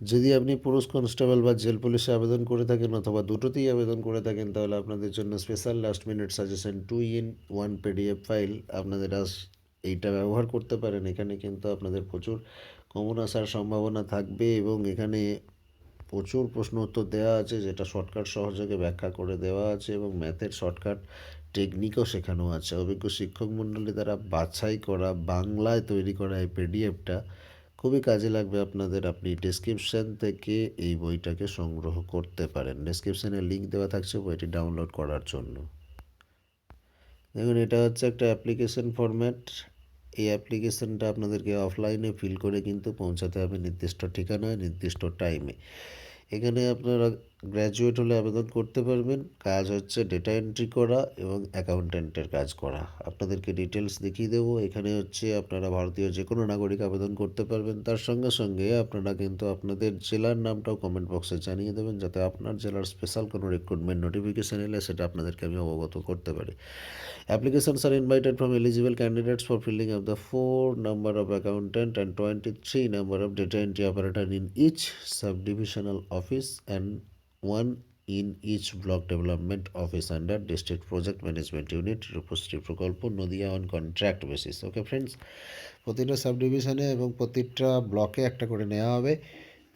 যদি আপনি পুরুষ কনস্টেবল বা জেল পুলিশে আবেদন করে থাকেন অথবা দুটোতেই আবেদন করে থাকেন, তাহলে আপনাদের জন্য special last minute suggestion two in one PDF file আপনাদের আজ এইটা ব্যবহার করতে পারেন। এখানে কিন্তু আপনাদের প্রচুর কমন আসার সম্ভাবনা থাকবে এবং এখানে প্রচুর প্রশ্ন উত্তর দেওয়া আছে, যেটা শর্টকাট সহযোগে ব্যাখ্যা করে দেওয়া আছে এবং ম্যাথের শর্টকাট টেকনিকও শেখানো আছে। অভিজ্ঞ শিক্ষক মণ্ডলী দ্বারা বাছাই করা, বাংলায় তৈরি করা এই পিডিএফটা খুবই কাজে লাগবে আপনাদের। আপনি ডেসক্রিপশান থেকে এই বইটাকে সংগ্রহ করতে পারেন। ডেসক্রিপশানে লিঙ্ক দেওয়া থাকছে বইটি ডাউনলোড করার জন্য। দেখুন, এটা হচ্ছে একটা অ্যাপ্লিকেশান ফর্ম্যাট এই অ্যাপ্লিকেশনটা আপনাদেরকে অফলাইনে ফিল করে কিন্তু পৌঁছাতে হবে নির্দিষ্ট ঠিকানায়, নির্দিষ্ট টাইমে এখানে আপনারা গ্র্যাজুয়েট হলে আবেদন করতে পারবেন। কাজ হচ্ছে ডেটা এন্ট্রি করা এবং অ্যাকাউন্ট্যান্টের কাজ করা। আপনাদেরকে ডিটেলস দেখিয়ে দেবো। এখানে হচ্ছে আপনারা ভারতীয় যে কোনো নাগরিক আবেদন করতে পারবেন। তার সঙ্গে সঙ্গে আপনারা কিন্তু আপনাদের জেলার নামটাও কমেন্ট বক্সে জানিয়ে দেবেন যাতে আপনার জেলার স্পেশাল কোনো রিক্রুটমেন্ট নোটিফিকেশান এলে সেটা আপনাদেরকে আমি অবগত করতে পারি। Applications are invited from eligible candidates for filling of the four number of accountant and 23 number of data entry operator in each subdivisional office and one in each block development office under district project management unit Rupashree প্রকল্প Nadia on contract basis okay friends প্রতিটা sub ডিভিশনে এবং প্রতিটা ব্লকে একটা করে নেওয়া হবে।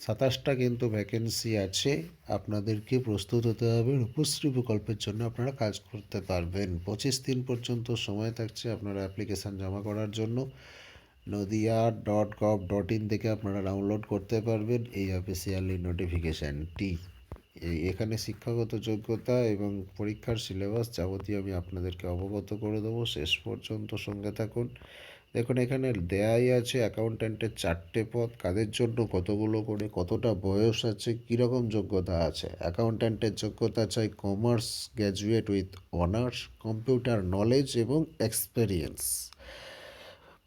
সাতাশটা কিন্তু ভ্যাকেন্সি আছে। আপনাদেরকে প্রস্তুত হতে হবে। রূপশ্রী প্রকল্পের জন্য আপনারা কাজ করতে পারবেন। পঁচিশ দিন পর্যন্ত সময় থাকছে আপনারা অ্যাপ্লিকেশান জমা করার জন্য। Nadia dot gov dot in থেকে আপনারা ডাউনলোড করতে পারবেন এই অফিসিয়ালি নোটিফিকেশানটি এখানে শিক্ষাগত যোগ্যতা এবং পরীক্ষার সিলেবাস যাবতীয় আমি আপনাদেরকে অবগত করে দেবো। শেষ পর্যন্ত সঙ্গে থাকুন। দেখুন, এখানে দেয়াই আছে অ্যাকাউন্ট্যান্টের চারটে পদ। কাদের জন্য কতগুলো করে, কতটা বয়স আছে, কীরকম যোগ্যতা আছে? অ্যাকাউন্ট্যান্টের যোগ্যতা চাই commerce, graduate with honours, computer knowledge এবং এক্সপেরিয়েন্স।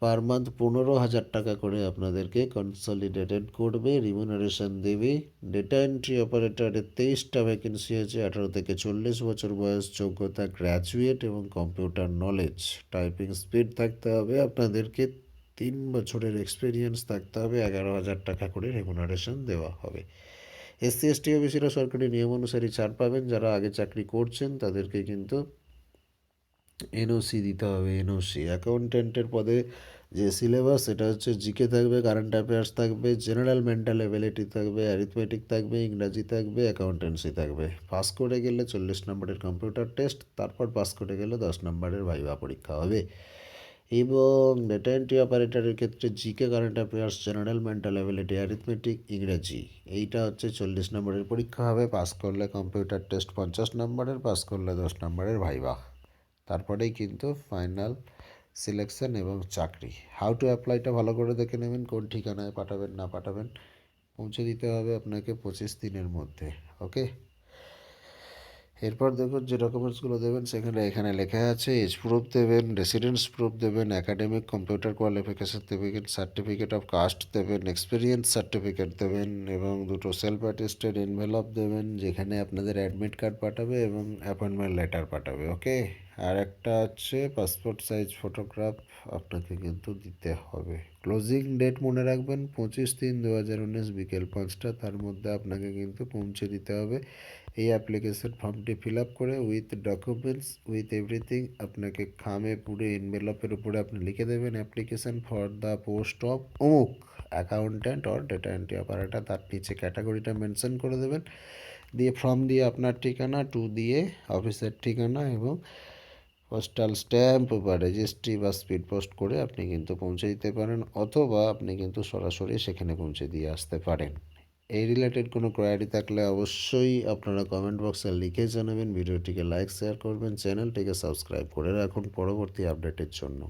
পার মান্থ পনেরো হাজার টাকা করে আপনাদেরকে কনসলিডেটেড করবে রিমুনারেশন দেবে। ডেটা এন্ট্রি অপারেটরের তেইশটা ভ্যাকেন্সি আছে আঠারো থেকে চল্লিশ বছর বয়স, যোগ্যতা গ্র্যাজুয়েট এবং কম্পিউটার নলেজ টাইপিং স্পিড থাকতে হবে আপনাদেরকে, তিন বছরের এক্সপিরিয়েন্স থাকতে হবে, এগারো হাজার টাকা করে রেমুনারেশন দেওয়া হবে। এসসি এসটি অফিসিরা সরকারি নিয়ম অনুসারে ছাড় পাবেন, যারা আগে চাকরি করছেন তাদেরকে কিন্তু এনওসি দিতে হবে এনওসি অ্যাকাউন্ট্যান্টের পদে যে সিলেবাস সেটা হচ্ছে জিকে থাকবে কারেন্ট অ্যাফেয়ার্স থাকবে জেনারেল মেন্টাল অ্যাবিলিটি থাকবে অ্যারিথমেটিক থাকবে, ইংরাজি থাকবে অ্যাকাউন্টেন্সি থাকবে। পাস করে গেলে চল্লিশ নম্বরের কম্পিউটার টেস্ট তারপর পাস করে গেলে দশ নম্বরের ভাইবা পরীক্ষা হবে। এবং ডেটা এন্ট্রি অপারেটরের ক্ষেত্রে GK current affairs general mental ability arithmetic ইংরেজি, এইটা হচ্ছে চল্লিশ নম্বরের পরীক্ষা হবে। পাস করলে কম্পিউটার টেস্ট পঞ্চাশ নম্বরের পাস করলে দশ নম্বরের ভাইবা তারপরেই কিন্তু ফাইনাল সিলেকশন এবং চাকরি। হাউ টু অ্যাপ্লাইটা ভালো করে দেখে নেবেন, কোন ঠিকানায় পাঠাবেন, না পাঠাবেন, পৌঁছে দিতে হবে আপনাকে পঁচিশ দিনের মধ্যে ওকে এরপর দেখুন যে ডকুমেন্টসগুলো দেবেন, সেখানে এখানে লেখা আছে এজ প্রুফ দেবেন রেসিডেন্স প্রুফ দেবেন academic computer qualification certificate certificate of caste দেবেন এক্সপিরিয়েন্স সার্টিফিকেট দেবেন এবং দুটো সেলফ অ্যাটেস্টেড এনভেলপ দেবেন, যেখানে আপনাদের অ্যাডমিট কার্ড পাঠাবে এবং অ্যাপয়েন্টমেন্ট লেটার পাঠাবে ওকে আর একটা হচ্ছে পাসপোর্ট সাইজ ফটোগ্রাফ আপনাকে কিন্তু দিতে হবে। ক্লোজিং ডেট মনে রাখবেন পঁচিশ তিন দু হাজার উনিশ বিকেল পাঁচটা, তার মধ্যে আপনাকে কিন্তু পৌঁছে দিতে হবে। এই অ্যাপ্লিকেশন ফর্মটি ফিল আপ করে উইথ ডকুমেন্টস উইথ এভরিথিং আপনাকে খামে পুরো এনভেলপের উপরে আপনি লিখে দেবেন application for the post of অমুক accountant or data entry operator তার নিচে ক্যাটাগরিটা মেনশন করে দেবেন। দিয়ে ফর্ম দিয়ে আপনার ঠিকানা টু দিয়ে অফিসের ঠিকানা এবং পোস্টাল স্ট্যাম্প বা রেজিস্ট্রি বা স্পিড পোস্ট করে আপনি কিন্তু পৌঁছে দিতে পারেন অথবা আপনি কিন্তু সরাসরি সেখানে পৌঁছে দিয়ে আসতে পারেন। এই রিলেটেড কোনো কোয়ারি থাকলে অবশ্যই আপনারা কমেন্ট বক্সে লিখে জানাবেন। ভিডিওটিকে লাইক শেয়ার করবেন। চ্যানেলটিকে সাবস্ক্রাইব করে রাখুন পরবর্তী আপডেটের জন্য।